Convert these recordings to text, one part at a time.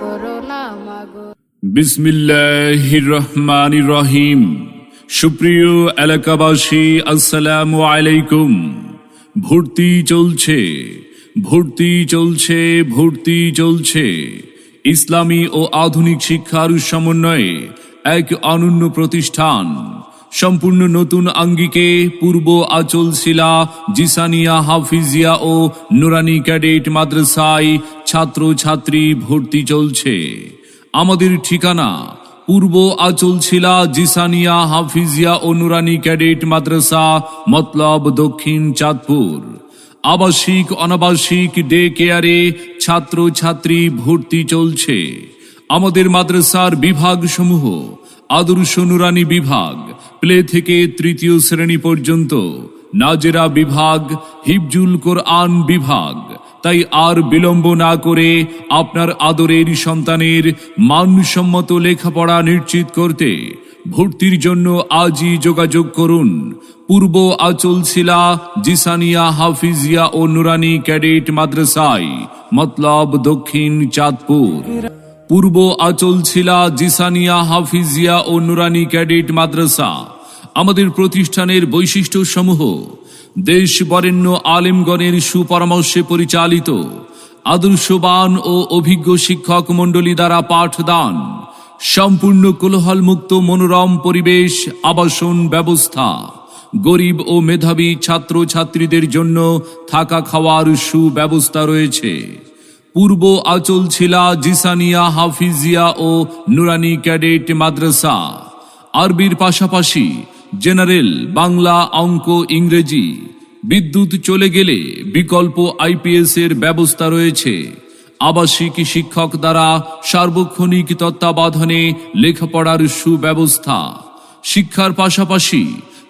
করো না বিসমিল্লাহির রহমানির রহিম সুপ্রিয় এলাকাবাসী, আসসালামু আলাইকুম। ভর্তি চলছে ভর্তি চলছে ভর্তি চলছে। ইসলামী ও আধুনিক শিক্ষার সমন্বয়ে এক অনন্য প্রতিষ্ঠান। সম্পূর্ণ নতুন আঙ্গিকে পূর্ব আচল শিলা, জিসানিয়া, হাফিজিয়া ও নুরানি ক্যাডেট মাদ্রাসায় ছাত্র ছাত্রী ভর্তি চলছে। আমাদের ঠিকানা, পূর্ব আচল ছিলা জিসানিয়া, হাফিজিয়া ও নুরানি ক্যাডেট মাদ্রাসা, মতলব দক্ষিণ চাঁদপুর। আবাসিক, অনাবাসিক ডে কেয়ারে ছাত্র ছাত্রী ভর্তি চলছে। আমাদের মাদ্রাসার বিভাগ সমূহ আদর্শ নুরানি বিভাগ, প্লে থেকে তৃতীয় শ্রেণি পর্যন্ত, নাজেরা বিভাগ হিবজুল কোরআন বিভাগ। তাই আর বিলম্ব না করে আপনার আদরের সন্তানের মানসম্মত লেখাপড়া নিশ্চিত করতে ভর্তির জন্য আজই যোগাযোগ করুন। পূর্ব আচল শিলা, জিসানিয়া, হাফিজিয়া ও নুরানি ক্যাডেট মাদ্রাসায়, মতলব দক্ষিণ চাঁদপুর। পূর্ব আচল ছিলা জিসানিয়া, হাফিজিয়া ও নুরানি ক্যাডেট মাদ্রাসা। আমাদের প্রতিষ্ঠানের বৈশিষ্ট্য সমূহ দেশ বরেণ্য আলেমগণের সুপরামর্শে পরিচালিত, আদর্শবান ও অভিজ্ঞ শিক্ষক মণ্ডলী দ্বারা পাঠদান, সম্পূর্ণ কোলাহলমুক্ত মনোরম পরিবেশ, আবাসন ব্যবস্থা, গরিব ও মেধাবী ছাত্র ছাত্রীদের জন্য থাকা খাওয়ার সুব্যবস্থা রয়েছে। পূর্ব আচল ছিলা জিসানিয়া, হাফিজিয়া ও নুরানি ক্যাডেট মাদ্রাসা। আরবির পাশাপাশি জেনারেল, বাংলা অঙ্ক, ইংরেজি। বিদ্যুৎ চলে গেলে বিকল্প আইপিএস এর ব্যবস্থা রয়েছে। আবাসিক শিক্ষক দ্বারা সার্বক্ষণিক তত্ত্বাবধানে লেখাপড়ার সুব্যবস্থা। শিক্ষার পাশাপাশি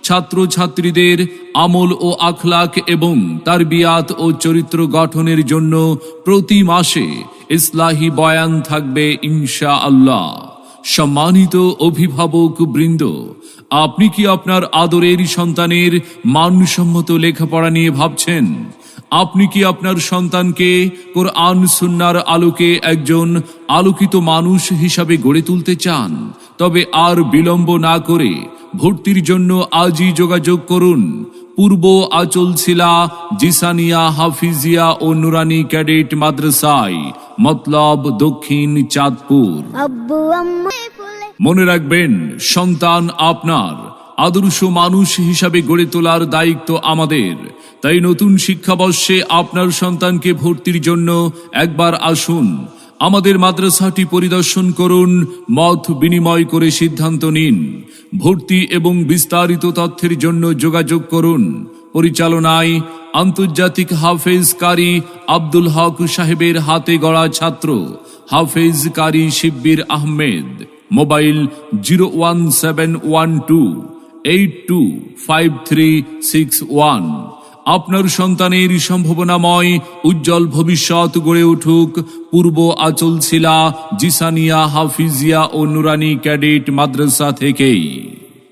ছাত্র ছাত্রীদের আমল ও আখলাক এবং তারবিয়াত ও চরিত্র গঠনের জন্য প্রতি মাসে ইসলাহি বয়ান থাকবে ইনশা আল্লাহ সম্মানিত অভিভাবক বৃন্দ, আপনি কি আপনার আদরের সন্তানের মানসম্মত লেখাপড়া নিয়ে ভাবছেন? আপনি কি আপনার সন্তানকে কোরআন সুন্নার আলোকে একজন আলোকিত মানুষ হিসাবে গড়ে তুলতে চান? তবে আর বিলম্ব না করে ভর্তির জন্য আজই যোগাযোগ করুন। পূর্ব আচল শিলা জিসানিয়া হাফিজিয়া ও নুরানি ক্যাডেট মাদ্রাসায়। মতলব দক্ষিণ চাঁদপুর। মনে রাখবেন সন্তান আপনার। আদর্শ মানুষ হিসাবে গড়ে তোলার দায়িত্ব আমাদের। তাই নতুন শিক্ষাবর্ষে আপনার সন্তানকে ভর্তির জন্য একবার আসুন। আমাদের মাদ্রাসাটি পরিদর্শন করুন, মত বিনিময় করে সিদ্ধান্ত নিন, ভর্তি এবং বিস্তারিত তথ্যের জন্য যোগাযোগ করুন। পরিচালনায় আন্তর্জাতিক হাফেজ কারি আব্দুল হক সাহেবের হাতে গড়া ছাত্র হাফেজ কারি Shibbir Ahmed. Mobile zero one seven one two, eight two five three six one. আপনার সন্তানের সম্ভাবনাময় উজ্জ্বল ভবিষ্যৎ গড়ে উঠুক। পূর্ব আচল শিলা, জিসানিয়া, হাফিজিয়া ও নুরানি ক্যাডেট মাদ্রাসা থেকেই।